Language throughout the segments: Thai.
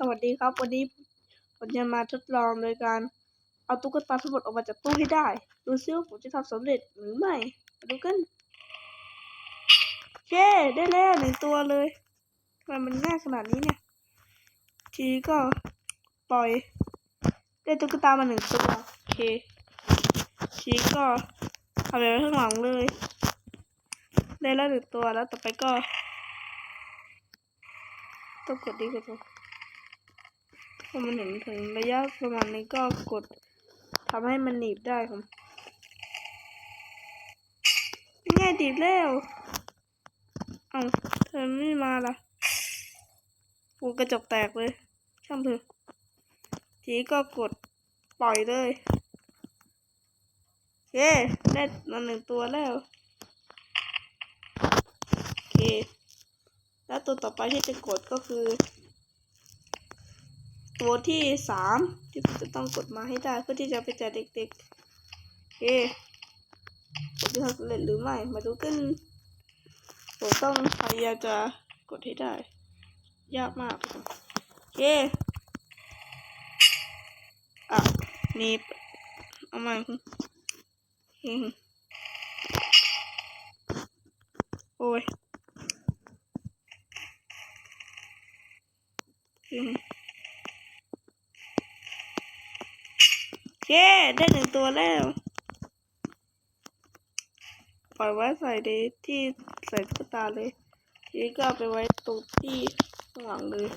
สวัสดีครับ วันนี้ผมจะมาทดลองโดยการเอาตุ๊กตาทั้งหมดออกมาจากตู้ให้ได้ ดูซิว่าผมจะทำสำเร็จหรือไม่มาดูกันโอเคได้แล้วหนึ่งตัวเลยทำไมมันง่ายขนาดนี้เนี่ย ทีก็ปล่อย ได้ตุ๊กตามาหนึ่งตัวโอเค ทีก็เอาไปไว้ข้างหลังเลย ได้แล้วหนึ่งตัวแล้วต่อไปก็ต้องกดดีกว่า พอมันเห็นถึงระยะประมาณนี้ก็กดทำให้มันหนีบได้ครับง่ายดีแล้วเอ้าเธอไม่มาละปูกระจกแตกเลย ช่างเถอะทีนี้ก็กดปล่อยเลยโอเคได้มาหนึ่งตัวแล้วโอเค แล้วตัวต่อไปที่จะกดก็คือ ตัวที่สามที่ผมจะต้องกดมาให้ได้เพื่อที่จะไปแจกเด็กๆโอเคผมจะทำสำเร็จหรือไม่ มาดูกันผมต้องพยายามจะกดให้ได้ ยากมากโอเคอะนี่เอามาโอ้ย อืม เย้ ได้หนึ่งตัวแล้ว ปล่อยไว้ใส่ในที่ใส่ตุ๊กตาเลย ทีนี้ก็ไปไว้ตรงที่ข้างหลังเลย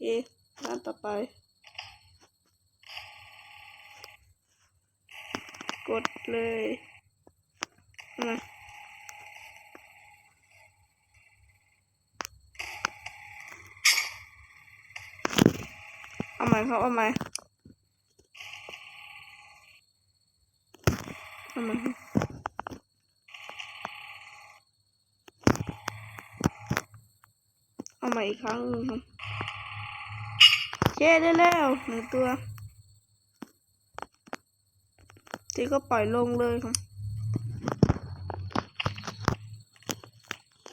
เอ๊ะงานต่อไป กดเลยมาเอาใหม่ครับเอาใหม่ เอาใหม่ครับเอาใหม่อีกครั้งนึงครับเย้ได้แล้วหนึ่งตัว ทีก็ปล่อยลงเลยครับ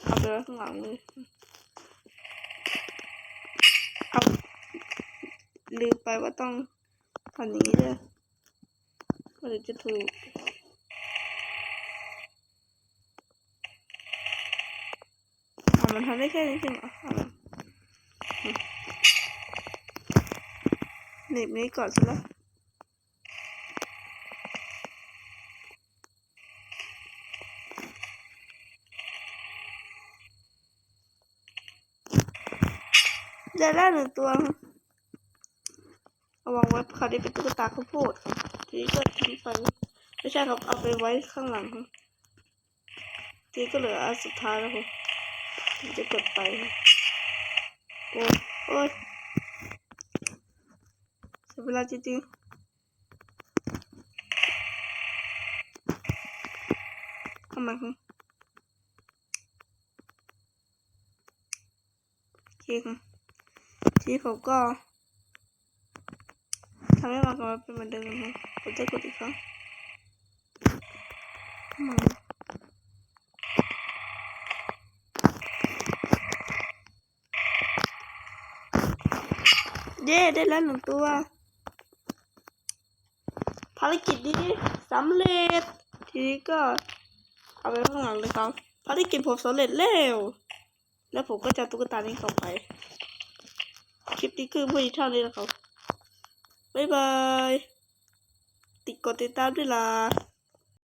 เอาไปไว้ข้างหลังเลยเอาลืมไปว่าต้องทำอย่างนี้ด้วยก็เลยจะถูก อะ มันทำได้แค่นี้จริงเหรออะมันหนีบนี้ก่อนสิละได้แล้วหนึ่งตัวรับเอาวางไว้คราวนี้เป็นตุ๊กตาข้าวโพดทีนี้ก็ทิ้งไปไม่ใช่ครับเอาไปไว้ข้างหลังทีนี้ก็เหลืออันสุดท้ายแล้วครับ จะกดไป โอ้โอ้ยเสียเวลาจริงๆทำไมครับโอเคครับทีผมก็ทำให้มันกลับมาเป็นเหมือนเดิมครับผมจะกดอีกครั้งทำ เย้ได้แล้วหนึ่งตัว ภารกิจนี้สำเร็จ ทีนี้ก็ เอาไปข้างหลังเลยครับ ภารกิจผมสำเร็จแล้ว แล้วผมก็จะตุ๊กตานี้กลับไป คลิปนี้คือเพื่อเท่านี้นะครับบ๊ายบาย ติดกดติดตามด้วยล่ะ